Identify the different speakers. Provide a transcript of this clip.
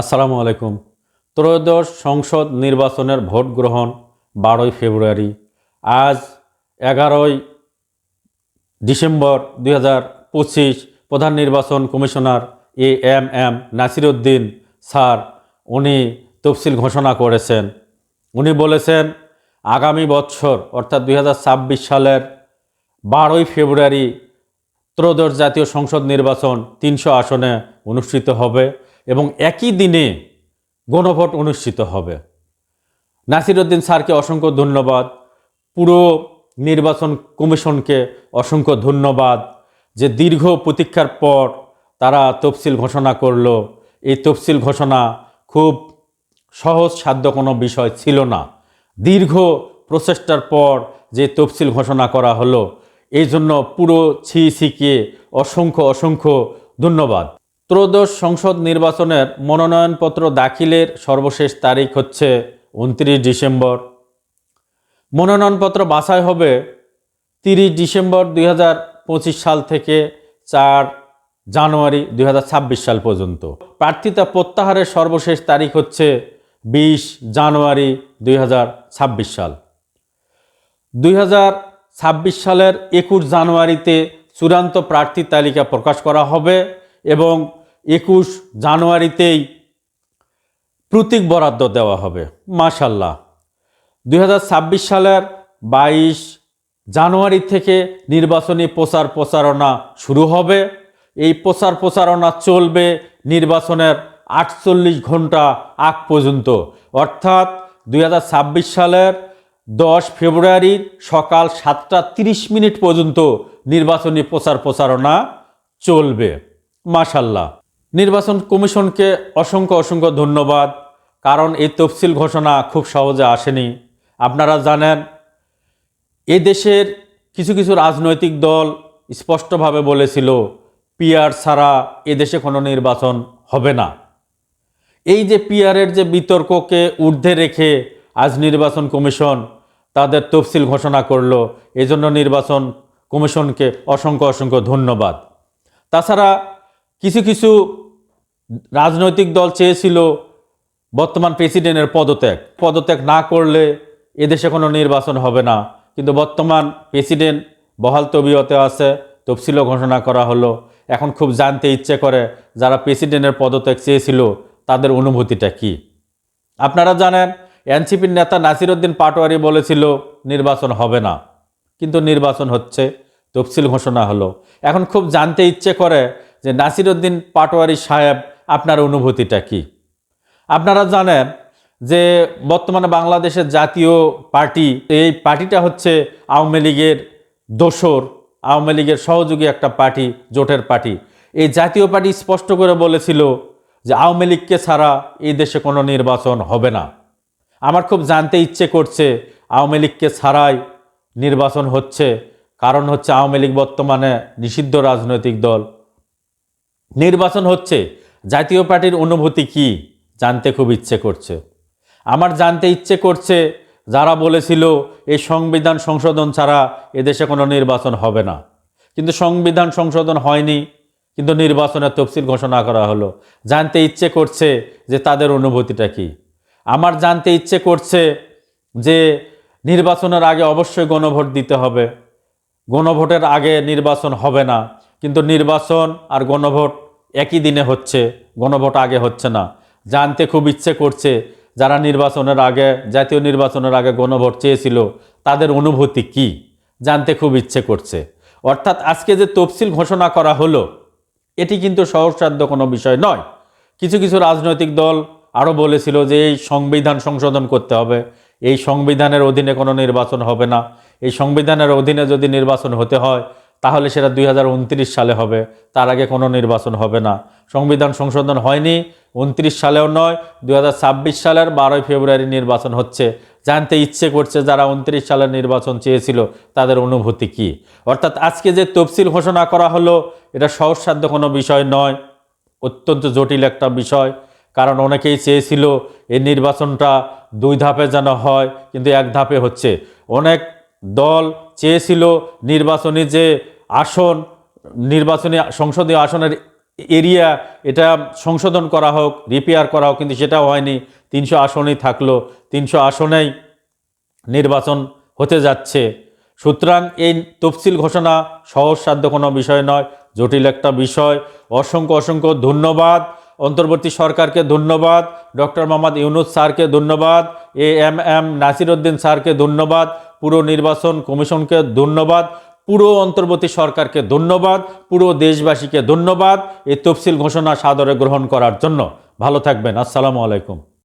Speaker 1: আসসালামু আলাইকুম। ত্রয়োদশ সংসদ নির্বাচনের ভোট গ্রহণ বারোই ফেব্রুয়ারি। আজ এগারোই ডিসেম্বর দুই হাজার পঁচিশ প্রধান নির্বাচন commissioner A M M Nasiruddin sir, উনি তফসিল ঘোষণা করেছেন। উনি বলেছেন, আগামী বছর, অর্থাৎ দু হাজার ছাব্বিশ সালের বারোই ফেব্রুয়ারি ত্রয়োদশ জাতীয় সংসদ নির্বাচন তিনশো আসনে অনুষ্ঠিত হবে। এবং একই দিনে গণভোট অনুষ্ঠিত হবে। নাসিরুদ্দিন স্যারকে অসংখ্য ধন্যবাদ। পুরো নির্বাচন কমিশনকে অসংখ্য ধন্যবাদ যে দীর্ঘ প্রতীক্ষার পর তারা তফসিল ঘোষণা করল। এই তফসিল ঘোষণা খুব সহজ সাধ্য কোনো বিষয় ছিল না। দীর্ঘ প্রচেষ্টার পর যে তফসিল ঘোষণা করা হলো, এই জন্য পুরো ছিসিকে অসংখ্য অসংখ্য ধন্যবাদ। ত্রয়োদশ সংসদ নির্বাচনের মনোনয়নপত্র দাখিলের সর্বশেষ তারিখ হচ্ছে উনত্রিশ ডিসেম্বর। মনোনয়নপত্র বাছাই হবে তিরিশ ডিসেম্বর দুই হাজার পঁচিশ সাল থেকে চার জানুয়ারি দুই হাজার ছাব্বিশ সাল পর্যন্ত। প্রার্থিতা প্রত্যাহারের সর্বশেষ তারিখ হচ্ছে বিশ জানুয়ারি দুই হাজার ছাব্বিশ সাল। দুই হাজার ছাব্বিশ সালের একুশ জানুয়ারিতে চূড়ান্ত প্রার্থী তালিকা প্রকাশ করা হবে। এবং একুশ জানুয়ারিতেই প্রতীক বরাদ্দ দেওয়া হবে। মাশাল্লাহ দুই হাজার ছাব্বিশ সালের বাইশ জানুয়ারি থেকে নির্বাচনী প্রচার প্রচারণা শুরু হবে। এই প্রচার প্রচারণা চলবে নির্বাচনের আটচল্লিশ ঘণ্টা আগ পর্যন্ত। অর্থাৎ দু হাজার ছাব্বিশ সালের দশ ফেব্রুয়ারির সকাল সাতটা তিরিশ মিনিট পর্যন্ত নির্বাচনী প্রচার প্রচারণা চলবে। মাশাল্লাহ। নির্বাচন কমিশনকে অসংখ্য অসংখ্য ধন্যবাদ, কারণ এই তফসিল ঘোষণা খুব সহজে আসেনি। আপনারা জানেন, এ দেশের কিছু কিছু রাজনৈতিক দল স্পষ্টভাবে বলেছিল, পিআর ছাড়া এ দেশে কোনো নির্বাচন হবে না। এই যে পিআরের যে বিতর্ককে ঊর্ধ্বে রেখে আজ নির্বাচন কমিশন তাদের তফসিল ঘোষণা করল, এজন্য নির্বাচন কমিশনকে অসংখ্য অসংখ্য ধন্যবাদ। তাছাড়া কিছু কিছু রাজনৈতিক দল চেয়েছিল বর্তমান প্রেসিডেন্টের পদত্যাগ। পদত্যাগ না করলে এদেশে কোনো নির্বাচন হবে না। কিন্তু বর্তমান প্রেসিডেন্ট বহাল তবিয়তে আছে, তফসিলও ঘোষণা করা হলো। এখন খুব জানতে ইচ্ছে করে যারা প্রেসিডেন্টের পদত্যাগ চেয়েছিল, তাদের অনুভূতিটা কি? আপনারা জানেন, এনসিপির নেতা নাসিরুদ্দিন পাটোয়ারি বলেছিল, নির্বাচন হবে না। কিন্তু নির্বাচন হচ্ছে, তফসিল ঘোষণা হলো। এখন খুব জানতে ইচ্ছে করে যে নাসিরুদ্দিন পাটোয়ারি সাহেব, আপনার অনুভূতিটা কি? আপনারা জানেন যে বর্তমানে বাংলাদেশের জাতীয় পার্টি, এই পার্টিটা হচ্ছে আওয়ামী লীগের দোসর, আওয়ামী লীগের সহযোগী একটা পার্টি, জোটের পার্টি। এই জাতীয় পার্টি স্পষ্ট করে বলেছিল যে আওয়ামী লীগকে ছাড়া এই দেশে কোনো নির্বাচন হবে না। আমার খুব জানতে ইচ্ছে করছে আওয়ামী লীগকে ছাড়াই নির্বাচন হচ্ছে, কারণ হচ্ছে আওয়ামী লীগ বর্তমানে নিষিদ্ধ রাজনৈতিক দল। নির্বাচন হচ্ছে, জাতীয় পার্টির অনুভূতি কি জানতে খুব ইচ্ছে করছে। আমার জানতে ইচ্ছে করছে, যারা বলেছিল এই সংবিধান সংশোধন ছাড়া এদেশে কোনো নির্বাচন হবে না। কিন্তু সংবিধান সংশোধন হয়নি, কিন্তু নির্বাচনের তফসিল ঘোষণা করা হলো। জানতে ইচ্ছে করছে যে তাদের অনুভূতিটা কি। আমার জানতে ইচ্ছে করছে যে নির্বাচনের আগে অবশ্যই গণভোট দিতে হবে। গণভোটের আগে নির্বাচন হবে না, কিন্তু নির্বাচন আর গণভোট একই দিনে হচ্ছে, গণভোট আগে হচ্ছে না। জানতে খুব ইচ্ছে করছে, যারা নির্বাচনের আগে, জাতীয় নির্বাচনের আগে গণভোট চেয়েছিল, তাদের অনুভূতি কি? জানতে খুব ইচ্ছে করছে। অর্থাৎ আজকে যে তফসিল ঘোষণা করা হলো, এটি কিন্তু সহজসাধ্য কোনো বিষয় নয়। কিছু কিছু রাজনৈতিক দল আরও বলেছিল যে এই সংবিধান সংশোধন করতে হবে। এই সংবিধানের অধীনে কোনো নির্বাচন হবে না। এই সংবিধানের অধীনে যদি নির্বাচন হতে হয় তাহলে সেটা দুই হাজার উনত্রিশ সালে হবে। তার আগে কোনো নির্বাচন হবে না। সংবিধান সংশোধন হয়নি, উনত্রিশ সালেও নয়, দুই সালের বারোই ফেব্রুয়ারি নির্বাচন হচ্ছে। জানতে ইচ্ছে করছে যারা উনত্রিশ সালের নির্বাচন চেয়েছিল, তাদের অনুভূতি কি? অর্থাৎ আজকে যে তফসিল ঘোষণা করা হলো, এটা সহজসাধ্য কোনো বিষয় নয়, অত্যন্ত জটিল একটা বিষয়। কারণ অনেকেই চেয়েছিল, এই নির্বাচনটা দুই ধাপে যেন হয়, কিন্তু এক ধাপে হচ্ছে। অনেক দল চেয়েছিল নির্বাচনী যে আসন, নির্বাচনী সংসদীয় আসনের এরিয়া, এটা সংশোধন করা হোক রিপেয়ার করা হোক, কিন্তু সেটাও হয়নি। তিনশো আসনেই থাকল। তিনশো আসনেই নির্বাচন হতে যাচ্ছে। সুতরাং এই তফসিল ঘোষণা সহজসাধ্য কোনো বিষয় নয়, জটিল একটা বিষয়। অসংখ্য অসংখ্য ধন্যবাদ। অন্তর্বর্তী সরকারকে ধন্যবাদ। ডক্টর মোহাম্মদ ইউনুস স্যারকে ধন্যবাদ। এ এম এম নাসিরউদ্দিন স্যারকে ধন্যবাদ। পুরো নির্বাচন কমিশনকে ধন্যবাদ, পুরো অন্তর্বর্তী সরকারকে ধন্যবাদ, পুরো দেশবাসীকে ধন্যবাদ। এই তফসিল ঘোষণা সাদরে গ্রহণ করার জন্য। ভালো থাকবেন। আসসালামু আলাইকুম।